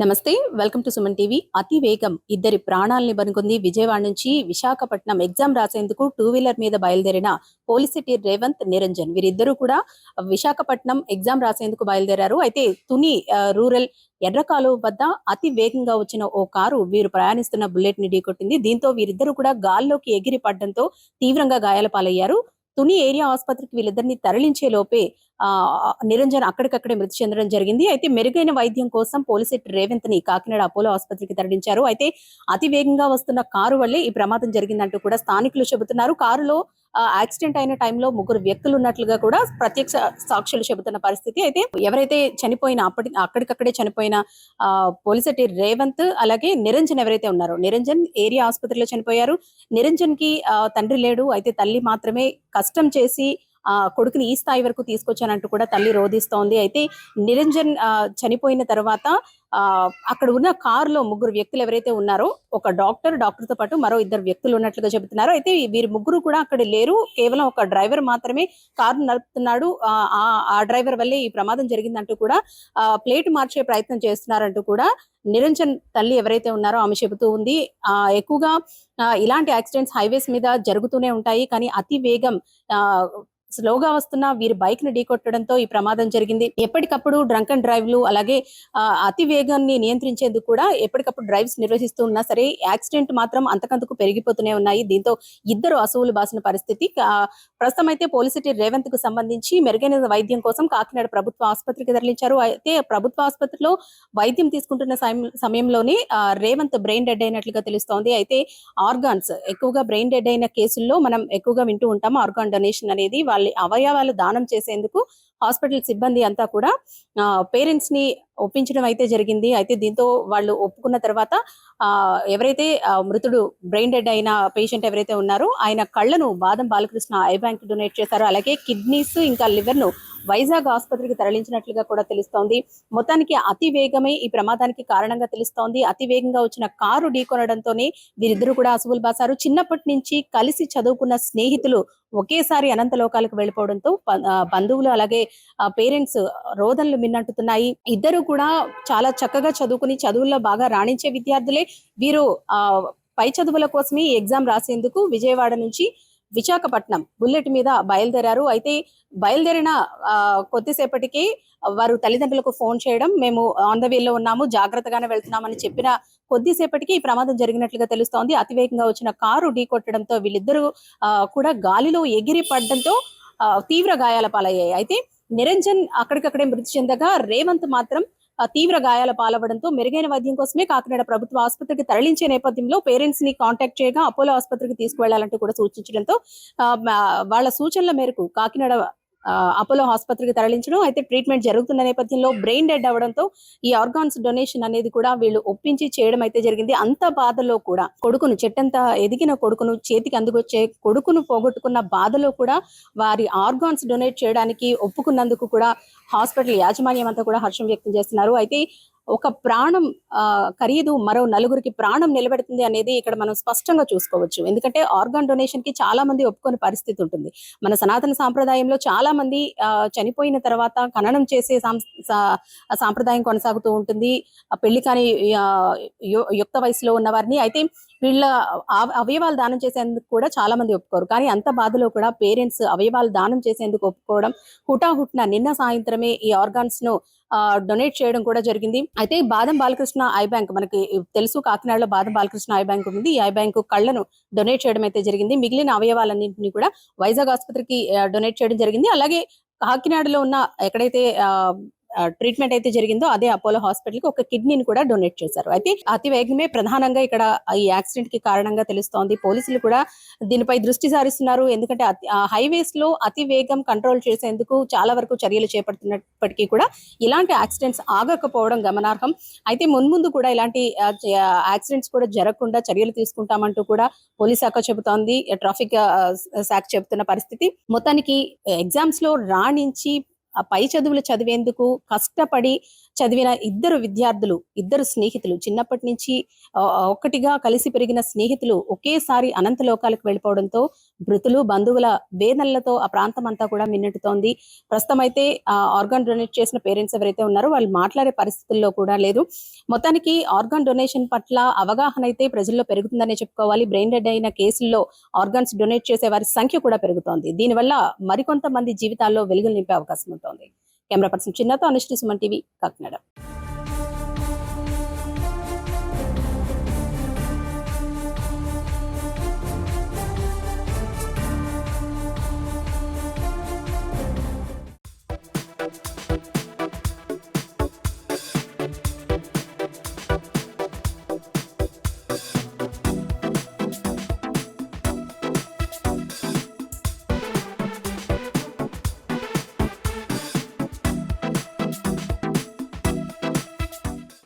నమస్తే welcome to Suman TV. అతి వేగం ఇద్దరి ప్రాణాలని బనుకుంది విజయవాడ నుంచి విశాఖపట్నం ఎగ్జామ్ రాసేందుకు టూ వీలర్ మీద బయలుదేరిన పోలిసిటీ రేవంత్ నిరంజన్. వీరిద్దరూ కూడా విశాఖపట్నం ఎగ్జామ్ రాసేందుకు బయలుదేరారు. అయితే తుని రూరల్ ఎర్రకాలువ వద్ద అతి వేగంగా వచ్చిన ఓ కారు వీరు ప్రయాణిస్తున్న బుల్లెట్ని ఢీకొట్టింది. దీంతో వీరిద్దరూ కూడా గాల్లోకి ఎగిరి పడడంతో తీవ్రంగా గాయాల పాలయ్యారు. తుని ఏరియా ఆసుపత్రికి వీళ్ళిద్దరిని తరలించే లోపే ఆ నిరంజన్ అక్కడికక్కడే మృతి చెందడం జరిగింది. అయితే మెరుగైన వైద్యం కోసం పోలీసెట్ రేవంత్ని కాకినాడ అపోలో ఆసుపత్రికి తరలించారు. అయితే అతి వేగంగా వస్తున్న కారు వల్లే ఈ ప్రమాదం జరిగిందంటూ కూడా స్థానికులు చెబుతున్నారు. కారులో యాక్సిడెంట్ అయిన టైంలో ముగ్గురు వ్యక్తులు ఉన్నట్లుగా కూడా ప్రత్యక్ష సాక్షులు చెబుతున్న పరిస్థితి. అయితే ఎవరైతే చనిపోయిన అప్పటి అక్కడికక్కడే చనిపోయిన ఆ రేవంత్ అలాగే నిరంజన్ ఎవరైతే ఉన్నారో నిరంజన్ ఏరియా ఆసుపత్రిలో చనిపోయారు. నిరంజన్కి తండ్రి లేడు. అయితే తల్లి మాత్రమే కష్టం చేసి కొడుకుని ఈ స్థాయి వరకు తీసుకొచ్చానంటూ కూడా తల్లి రోధిస్తోంది. అయితే నిరంజన్ ఆ, చనిపోయిన తర్వాత ఆ అక్కడ ఉన్న కారులో ముగ్గురు వ్యక్తులు ఎవరైతే ఉన్నారో ఒక డాక్టర్ డాక్టర్తో పాటు మరో ఇద్దరు వ్యక్తులు ఉన్నట్లుగా చెబుతున్నారు. అయితే వీరి ముగ్గురు కూడా అక్కడ లేరు. కేవలం ఒక డ్రైవర్ మాత్రమే కారు నడుపుతున్నాడు. ఆ, ఆ- డ్రైవర్ వల్లే ఈ ప్రమాదం జరిగిందంటూ కూడా ఆ ప్లేట్ మార్చే ప్రయత్నం చేస్తున్నారంటూ కూడా నిరంజన్ తల్లి ఎవరైతే ఉన్నారో ఆమె చెబుతూ ఉంది. ఆ ఎక్కువగా ఇలాంటి యాక్సిడెంట్స్ హైవేస్ మీద జరుగుతూనే ఉంటాయి. కానీ అతి వేగం ఆ స్లోగా వస్తున్న వీరి బైక్ని ఢీకొట్టడంతో ఈ ప్రమాదం జరిగింది. ఎప్పటికప్పుడు డ్రంక్ అండ్ డ్రైవ్లు అలాగే ఆ, అతి వేగాన్ని నియంత్రించేందుకు కూడా ఎప్పటికప్పుడు డ్రైవ్స్ నిర్వహిస్తూ ఉన్నా సరే యాక్సిడెంట్ మాత్రం అంతకంతకు పెరిగిపోతూనే ఉన్నాయి. దీంతో ఇద్దరు అసువులు బాసిన పరిస్థితి. ప్రస్తుతం అయితే పోలీసిటీ రేవంత్కు సంబంధించి మెరుగైన వైద్యం కోసం కాకినాడ ప్రభుత్వ ఆసుపత్రికి తరలించారు. అయితే ప్రభుత్వ ఆసుపత్రిలో వైద్యం తీసుకుంటున్న సమయంలోనే రేవంత్ బ్రెయిన్ డెడ్ అయినట్లుగా తెలుస్తోంది. అయితే ఆర్గాన్స్ ఎక్కువగా బ్రెయిన్ డెడ్ అయిన కేసుల్లో మనం ఎక్కువగా వింటూ ఉంటాం. ఆర్గాన్ డొనేషన్ అనేది వాళ్ళ అవయవాలు దానం చేసేందుకు హాస్పిటల్ సిబ్బంది అంతా కూడా పేరెంట్స్ని ఒప్పించడం అయితే జరిగింది. అయితే దీంతో వాళ్ళు ఒప్పుకున్న తర్వాత ఆ ఎవరైతే ఆ, మృతుడు బ్రెయిన్ డెడ్ అయిన పేషెంట్ ఎవరైతే ఉన్నారో ఆయన కళ్ళను బాదం బాలకృష్ణ ఐ బ్యాంక్ డొనేట్ చేశారు. అలాగే కిడ్నీస్ ఇంకా లివర్ను వైజాగ్ ఆసుపత్రికి తరలించినట్లుగా కూడా తెలుస్తోంది. మొత్తానికి అతి వేగమే ఈ ప్రమాదానికి కారణంగా తెలుస్తోంది. అతి వేగంగా వచ్చిన కారు ఢీకొనడంతోనే వీరిద్దరూ కూడా అసువులు బాసారు చిన్నప్పటి నుంచి కలిసి చదువుకున్న స్నేహితులు ఒకేసారి అనంత లోకాలకు వెళ్ళిపోవడంతో బంధువులు అలాగే పేరెంట్స్ రోదనలు మిన్నట్టుతున్నాయి ఇద్దరు కూడా చాలా చక్కగా చదువుకుని చదువుల్లో బాగా రాణించే విద్యార్థులే. వీరు ఆ పై చదువుల కోసమే ఈ ఎగ్జామ్ రాసేందుకు విజయవాడ నుంచి విశాఖపట్నం బుల్లెట్ మీద బయలుదేరారు. అయితే బయలుదేరిన ఆ, కొద్దిసేపటికి వారు తల్లిదండ్రులకు ఫోన్ చేయడం మేము ఆన్ ద వేలో ఉన్నాము జాగ్రత్తగానే వెళ్తున్నామని చెప్పిన కొద్దిసేపటికి ఈ ప్రమాదం జరిగినట్లుగా తెలుస్తోంది. అతివేగంగా వచ్చిన కారు ఢీకొట్టడంతో వీళ్ళిద్దరూ ఆ, కూడా గాలిలో ఎగిరి పడడంతో తీవ్ర గాయాల పాలయ్యాయి. అయితే నిరంజన్ అక్కడికక్కడే మృతి చెందగా రేవంత్ మాత్రం తీవ్ర గాయాల పాలవడంతో మెరుగైన వైద్యం కోసమే కాకినాడ ప్రభుత్వ ఆసుపత్రికి తరలించే నేపథ్యంలో పేరెంట్స్ని కాంటాక్ట్ చేయగా అపోలో ఆసుపత్రికి తీసుకువెళ్ళాలంటూ కూడా సూచించడంతో ఆ, వాళ్ళ సూచనల మేరకు కాకినాడ అపోలో ఆసుపత్రికి తరలించడం అయితే ట్రీట్మెంట్ జరుగుతున్న నేపథ్యంలో బ్రెయిన్ డెడ్ అవడంతో ఈ ఆర్గాన్స్ డొనేషన్ అనేది కూడా వీళ్ళు ఒప్పించి చేయడం అయితే జరిగింది. అంత బాధలో కూడా కొడుకును చెట్టంత ఎదిగిన కొడుకును చేతికి అందుకొచ్చే కొడుకును పోగొట్టుకున్న బాధలో కూడా వారి ఆర్గాన్స్ డొనేట్ చేయడానికి ఒప్పుకున్నందుకు కూడా హాస్పిటల్ యాజమాన్యం అంతా కూడా హర్షం వ్యక్తం చేస్తున్నారు. అయితే ఒక ప్రాణం ఆ, ఖరీదు మరో నలుగురికి ప్రాణం నిలబెడుతుంది అనేది ఇక్కడ మనం స్పష్టంగా చూసుకోవచ్చు. ఎందుకంటే ఆర్గాన్ డొనేషన్కి చాలా మంది ఒప్పుకొని పరిస్థితి ఉంటుంది. మన సనాతన సాంప్రదాయంలో చాలా మంది ఆ, చనిపోయిన తర్వాత ఖననం చేసే సా- సాంప్రదాయం కొనసాగుతూ ఉంటుంది. ఆ పెళ్ళి కాని యు- యుక్త వయసులో ఉన్న వారిని అయితే వీళ్ళ అవయవాలు దానం చేసేందుకు కూడా చాలా మంది ఒప్పుకోరు. కానీ అంత బాధలో కూడా పేరెంట్స్ అవయవాలు దానం చేసేందుకు ఒప్పుకోవడం హుటాహుట్న నిన్న సాయంత్రమే ఈ ఆర్గాన్స్ను డొనేట్ చేయడం కూడా జరిగింది. అయితే బాదం బాలకృష్ణ ఐ బ్యాంక్ మనకి తెలుసు కాకినాడలో బాదం బాలకృష్ణ ఐ బ్యాంక్ ఉంది. ఈ ఐ బ్యాంక్ కళ్ళను డొనేట్ చేయడం అయితే జరిగింది. మిగిలిన అవయవాలన్నింటినీ కూడా వైజాగ్ ఆసుపత్రికి డొనేట్ చేయడం జరిగింది. అలాగే కాకినాడలో ఉన్న ఎక్కడైతే ఆ, ట్రీట్మెంట్ అయితే జరిగిందో అదే అపోలో హాస్పిటల్కి ఒక కిడ్నీని కూడా డొనేట్ చేశారు. అయితే అతి వేగమే ప్రధానంగా ఇక్కడ ఈ యాక్సిడెంట్కి కారణంగా తెలుస్తోంది. పోలీసులు కూడా దీనిపై దృష్టి సారిస్తున్నారు. ఎందుకంటే హైవేస్లో అతి వేగం కంట్రోల్ చేసేందుకు చాలా వరకు చర్యలు చేపడుతున్నప్పటికీ కూడా ఇలాంటి యాక్సిడెంట్స్ ఆగకపోవడం గమనార్హం. అయితే మున్ముందు కూడా ఇలాంటి యాక్సిడెంట్స్ కూడా జరగకుండా చర్యలు తీసుకుంటామంటూ కూడా పోలీస్ శాఖ చెబుతోంది. ట్రాఫిక్ శాఖ చెబుతున్న పరిస్థితి. మొత్తానికి ఎగ్జామ్స్లో రాణించి ఆ పై చదువులు చదివేందుకు కష్టపడి చదివిన ఇద్దరు విద్యార్థులు ఇద్దరు స్నేహితులు చిన్నప్పటి నుంచి ఒక్కటిగా కలిసి పెరిగిన స్నేహితులు ఒకేసారి అనంత లోకాలకు వెళ్ళిపోవడంతో మృతులు బంధువుల వేదనలతో ఆ ప్రాంతం అంతా కూడా మిన్నెట్టుతోంది. ప్రస్తుతం అయితే ఆర్గాన్ డొనేట్ చేసిన పేరెంట్స్ ఎవరైతే ఉన్నారో వాళ్ళు మాట్లాడే పరిస్థితుల్లో కూడా లేదు మొత్తానికి ఆర్గాన్ డొనేషన్ పట్ల అవగాహన అయితే ప్రజల్లో పెరుగుతుందనే చెప్పుకోవాలి. బ్రెయిన్ డెడ్ అయిన కేసుల్లో ఆర్గాన్స్ డొనేట్ చేసే వారి సంఖ్య కూడా పెరుగుతోంది. దీనివల్ల మరికొంతమంది జీవితాల్లో వెలుగులు నింపే అవకాశం ఉంటుంది. కెమెరా పర్సన్ చిన్నతో అనుష్ఠి సుమన్ టీవీ కాకినాడ.